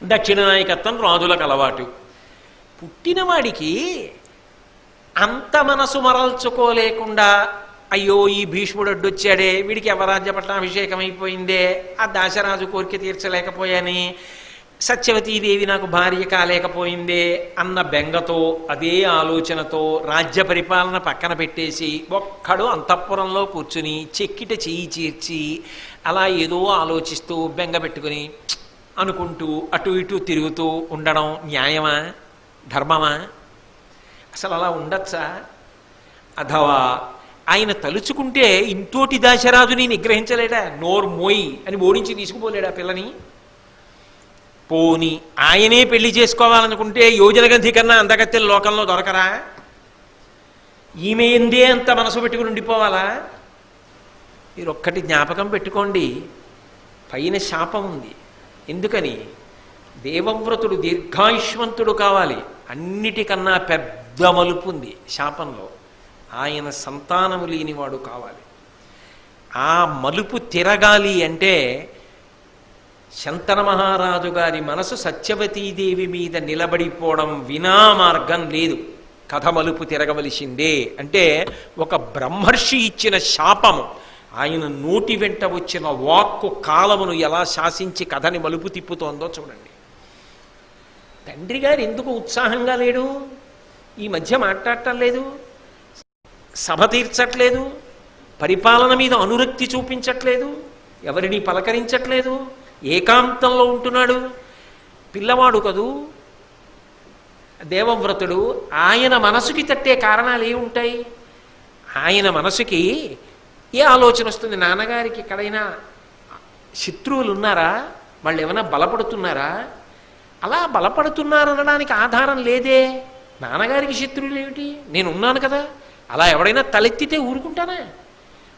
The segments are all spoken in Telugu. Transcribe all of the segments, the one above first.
దక్షిణ నాయకత్వం రాజులకు అలవాటు. పుట్టినవాడికి అంత మనసు మరల్చుకోలేకుండా అయ్యో ఈ భీష్ముడు అడ్డొచ్చాడే వీడికి అవరాజ్య పట్టాభిషేకం అయిపోయిందే ఆ దాశరాజు కోరిక తీర్చలేకపోయాని సత్యవతీదేవి నాకు భార్య కాలేకపోయిందే అన్న బెంగతో అదే ఆలోచనతో రాజ్య పరిపాలన పక్కన పెట్టేసి ఒక్కడు అంతఃపురంలో కూర్చుని చెక్కిట చేయి చీర్చి అలా ఏదో ఆలోచిస్తూ బెంగ పెట్టుకుని అనుకుంటూ అటు ఇటు తిరుగుతూ ఉండడం న్యాయమా? ధర్మమా? అసలు అలా ఉండొచ్చా? అథవా ఆయన తలుచుకుంటే ఇంతోటి దాశరాజుని నిగ్రహించలేడా నోరు మోయి అని ఓడించి తీసుకుపోలేడా పిల్లని? పోని ఆయనే పెళ్ళి చేసుకోవాలనుకుంటే యోజన గంధి కన్నా అందగత్తెలు లోకంలో దొరకరా? ఈమె ఎందే అంత మనసు పెట్టుకుని ఉండిపోవాలా? మీరు ఒక్కటి జ్ఞాపకం పెట్టుకోండి. పైన శాపం ఉంది. ఎందుకని? దేవవ్రతుడు దీర్ఘాయుష్మంతుడు కావాలి. అన్నిటికన్నా పెద్ద మలుపు ఉంది శాపంలో. ఆయన సంతానము లేనివాడు కావాలి. ఆ మలుపు తిరగాలి అంటే శంతన మహారాజు గారి మనసు సత్యవతీదేవి మీద నిలబడిపోవడం వినా మార్గం లేదు. కథ మలుపు తిరగవలసిందే. అంటే ఒక బ్రహ్మర్షి ఇచ్చిన శాపము. ఆయన నోటి వెంట వచ్చిన వాక్కు కాలమును ఎలా శాసించి కథని మలుపు తిప్పుతోందో చూడండి. తండ్రి గారు ఎందుకు ఉత్సాహంగా లేడు? ఈ మధ్య మాట్లాడటం లేదు. సభ తీర్చట్లేదు. పరిపాలన మీద అనురక్తి చూపించట్లేదు. ఎవరిని పలకరించట్లేదు. ఏకాంతంలో ఉంటున్నాడు. పిల్లవాడు కదూ? దేవవ్రతుడు ఆయన మనసుకి తట్టే కారణాలు ఏ ఉంటాయి? ఆయన మనసుకి ఏ ఆలోచన వస్తుంది? నాన్నగారికి ఎక్కడైనా శత్రువులు ఉన్నారా? వాళ్ళు ఏమైనా బలపడుతున్నారా? అలా బలపడుతున్నారనడానికి ఆధారం లేదే. నాన్నగారికి శత్రువులు ఏమిటి? నేను ఉన్నాను కదా. అలా ఎవడైనా తలెత్తితే ఊరుకుంటానా?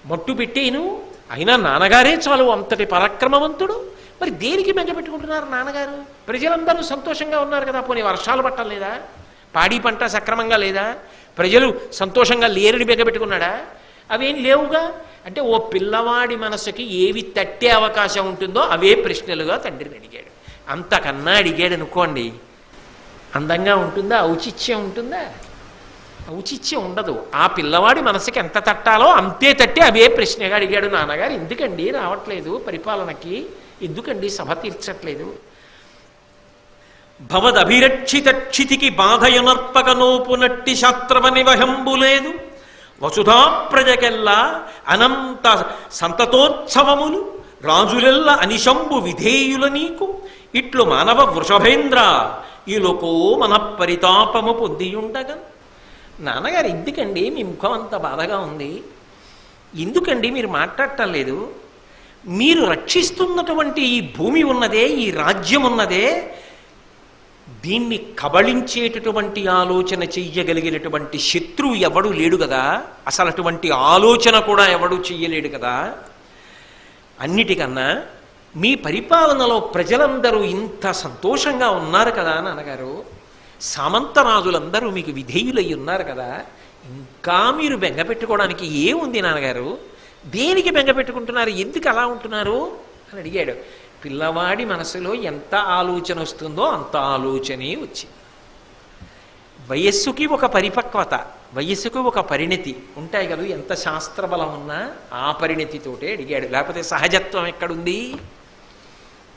మట్టు పెట్టేను అయినా నాన్నగారే చాలు అంతటి పరాక్రమవంతుడు. మరి దేనికి బెంగ పెట్టుకుంటున్నారు నాన్నగారు? ప్రజలందరూ సంతోషంగా ఉన్నారు కదా. పోనీ వర్షాలు పట్టం లేదా? పాడి పంట సక్రమంగా లేదా? ప్రజలు సంతోషంగా లేరని బెంగపెట్టుకున్నాడా అవేం లేవుగా? అంటే ఓ పిల్లవాడి మనసుకి ఏవి తట్టే అవకాశం ఉంటుందో అవే ప్రశ్నలుగా తండ్రిని అడిగాడు. అంతకన్నా అడిగాడు అనుకోండి అందంగా ఉంటుందా? ఔచిత్యం ఉంటుందా? ఔచిత్యం ఉండదు. ఆ పిల్లవాడి మనసుకి ఎంత తట్టాలో అంతే తట్టి అవే ప్రశ్నగా అడిగాడు నాన్నగారు. ఎందుకండి? రావట్లేదు పరిపాలనకి. ఎందుకండి? సభ తీర్చట్లేదు. భవదభిరక్షిత క్షితికి బాధయునర్పకనోపునట్టి శాస్త్రవని వహంబులేదు. వసుధా ప్రజకెల్లా అనంత సంతతోత్సవములు రాజులెల్ల అనిశంబు విధేయుల నీకు. ఇట్లు మానవ వృషభేంద్ర ఈ లోకో మన పరితాపము పొందియుండగా. నాన్నగారు ఎందుకండి మీ ముఖం అంత బాధగా ఉంది. ఎందుకండి మీరు మాట్లాడటం లేదు. మీరు రక్షిస్తున్నటువంటి ఈ భూమి ఉన్నదే ఈ రాజ్యం ఉన్నదే దీన్ని కబళించేటటువంటి ఆలోచన చెయ్యగలిగినటువంటి శత్రువు ఎవడు లేడు కదా? అసలు అటువంటి ఆలోచన కూడా ఎవడు చెయ్యలేడు కదా? అన్నిటికన్నా మీ పరిపాలనలో ప్రజలందరూ ఇంత సంతోషంగా ఉన్నారు కదా నాన్నగారు? సామంతరాజులందరూ మీకు విధేయులై ఉన్నారు కదా? ఇంకా మీరు బెంగ పెట్టుకోవడానికి ఏముంది నాన్నగారు? దేనికి బెంగ పెట్టుకుంటున్నారు? ఎందుకు అలా ఉంటున్నారు? అని అడిగాడు. పిల్లవాడి మనసులో ఎంత ఆలోచన వస్తుందో అంత ఆలోచనే వచ్చింది. వయస్సుకి ఒక పరిపక్వత వయస్సుకు ఒక పరిణతి ఉంటాయి కదా ఎంత శాస్త్రబలం ఉన్నా ఆ పరిణితితోటే అడిగాడు. లేకపోతే సహజత్వం ఎక్కడుంది?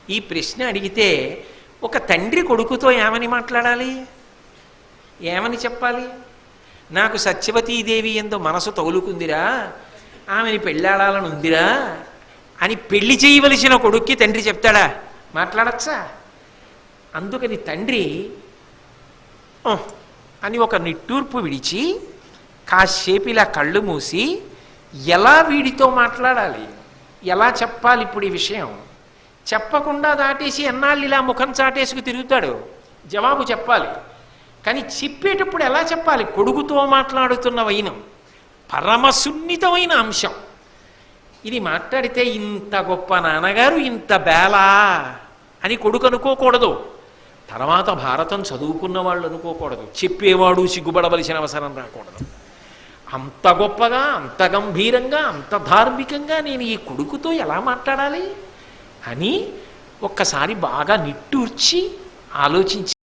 ఈ ప్రశ్న అడిగితే ఒక తండ్రి కొడుకుతో ఏమని మాట్లాడాలి? ఏమని చెప్పాలి? నాకు సత్యవతీదేవి ఎందు మనసు తగులుకుందిరా ఆమెని పెళ్ళాడాలని ఉందిరా అని పెళ్ళి చేయవలసిన కొడుక్కి తండ్రి చెప్తాడా? మాట్లాడచ్చా? అందుకని తండ్రి అని ఒక నిట్టూర్పు విడిచి కాసేపు ఇలా కళ్ళు మూసి ఎలా వీడితో మాట్లాడాలి? ఎలా చెప్పాలి ఇప్పుడు ఈ విషయం? చెప్పకుండా దాటేసి ఎన్నాళ్ళు ఇలా ముఖం చాటేసుకు తిరుగుతాడు? జవాబు చెప్పాలి. కానీ చెప్పేటప్పుడు ఎలా చెప్పాలి? కొడుకుతో మాట్లాడుతున్న వైనం పరమ సున్నితమైన అంశం. ఇది మాట్లాడితే ఇంత గొప్ప నాన్నగారు ఇంత బేలా అని కొడుకు అనుకోకూడదు. తర్వాత భారతం చదువుకున్న వాళ్ళు అనుకోకూడదు. చెప్పేవాడు సిగ్గుపడవలసిన అవసరం రాకూడదు. అంత గొప్పగా అంత గంభీరంగా అంత ధార్మికంగా నేను ఈ కొడుకుతో ఎలా మాట్లాడాలి అని ఒక్కసారి బాగా నిట్టూర్చి ఆలోచించి